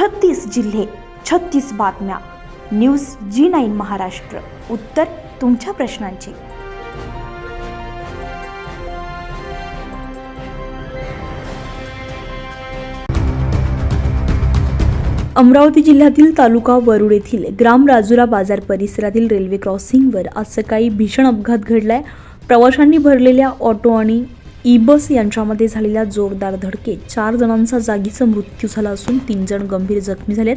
छत्तीस जिल्हे छत्तीस बातम्या. News G nine Maharashtra. उत्तर तुमच्या प्रश्नांची. अमरावती जिल्ह्यातील तालुका वरुड येथील ग्राम राजुरा बाजार परिसरातील रेल्वे क्रॉसिंगवर आज सकाळी भीषण अपघात घडलाय. प्रवाशांनी भरलेल्या ऑटो आणि ई बस यांच्यामध्ये झालेल्या जोरदार धडकेत चार जणांचा जागीचा मृत्यू झाला असून तीन जण गंभीर जखमी झालेत.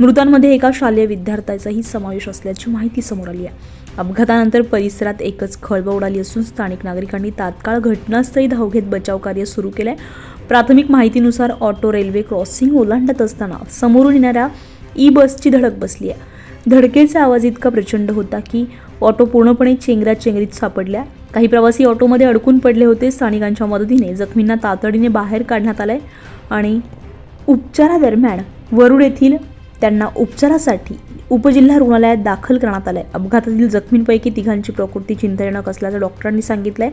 मृतांमध्ये एका शालेय विद्यार्थ्याचाही समावेश असल्याची माहिती समोर आली आहे. अपघातानंतर परिसरात एकच खळबळ उडाली असून स्थानिक नागरिकांनी तात्काळ घटनास्थळी धाव घेत बचाव कार्य सुरू केलंय. प्राथमिक माहितीनुसार ऑटो रेल्वे क्रॉसिंग ओलांडत असताना समोरून येणाऱ्या ई बसची धडक बसली आहे. धडकेचा आवाज इतका प्रचंड होता की ऑटो पूर्णपणे चेंगऱ्या चेंगरीत सापडल्या. काही प्रवासी ऑटोमध्ये अडकून पडले होते. स्थानिकांच्या मदतीने जखमींना तातडीने बाहेर काढण्यात आलंय आणि उपचारादरम्यान वरुड येथील त्यांना उपचारासाठी उपजिल्हा रुग्णालयात दाखल करण्यात आलं आहे अपघातातील जखमींपैकी तिघांची प्रकृती चिंताजनक असल्याचं डॉक्टरांनी सांगितलं आहे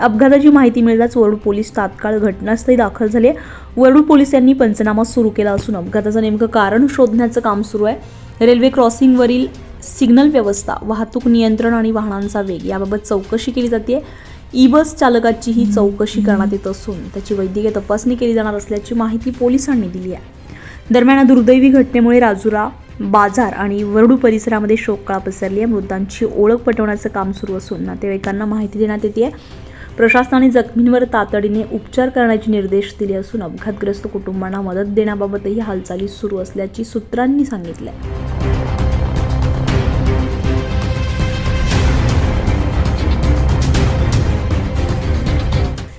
अपघाताची माहिती मिळताच वरुड पोलीस तात्काळ घटनास्थळी दाखल झाले. वरुड पोलिसांनी पंचनामा सुरू केला असून अपघाताचं नेमकं कारण शोधण्याचं काम सुरू आहे. रेल्वे क्रॉसिंगवरील सिग्नल व्यवस्था वाहतूक नियंत्रण आणि वाहनांचा वेग याबाबत चौकशी केली जाते ई बस चालकाची ही चौकशी करण्यात येत असून त्याची वैद्यकीय तपासणी केली जाणार असल्याची माहिती पोलिसांनी दिली आहे. दरम्यान दुर्दैवी घटनेमुळे राजुरा बाजार आणि वरडू परिसरामध्ये शोककळा पसरली आहे. मृतांची ओळख पटवण्याचं काम सुरू असून नातेवाईकांना माहिती देण्यात येते. प्रशासनाने जखमींवर तातडीने उपचार करण्याचे निर्देश दिले असून अपघातग्रस्त कुटुंबांना मदत देण्याबाबतही हालचाली सुरू असल्याची सूत्रांनी सांगितलं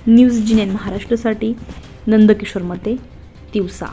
न्यूज जिनेन महाराष्ट्रासाठी नंदकिशोर मते दिवसा.